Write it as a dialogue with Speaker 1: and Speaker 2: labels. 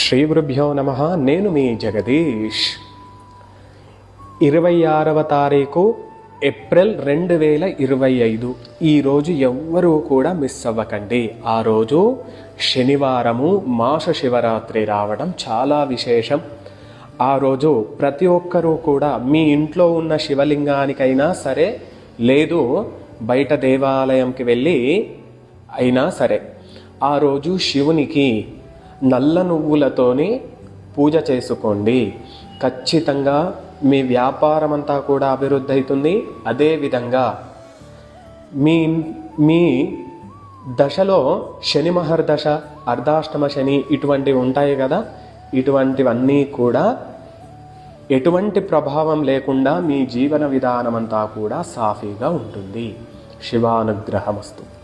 Speaker 1: శ్రీ గురుభ్యో నమ. నేను మీ జగదీష్. ఇరవై ఆరవ తారీఖు ఏప్రిల్ రెండు వేల ఇరవై ఐదు. ఈరోజు ఎవ్వరూ కూడా మిస్ అవ్వకండి. ఆ రోజు శనివారము మాస శివరాత్రి రావడం చాలా విశేషం. ఆ రోజు ప్రతి ఒక్కరూ కూడా మీ ఇంట్లో ఉన్న శివలింగానికైనా సరే లేదు బయట దేవాలయంకి వెళ్ళి అయినా సరే ఆ రోజు శివునికి నల్ల నువ్వులతోని పూజ చేసుకోండి. ఖచ్చితంగా మీ వ్యాపారం అంతా కూడా అభివృద్ధి అవుతుంది అదేవిధంగా మీ మీ దశలో శని మహర్దశ అర్ధాష్టమ శని ఇటువంటివి ఉంటాయి కదా. ఇటువంటివన్నీ కూడా ఎటువంటి ప్రభావం లేకుండా మీ జీవన విధానమంతా కూడా సాఫీగా ఉంటుంది. శివానుగ్రహమస్తు.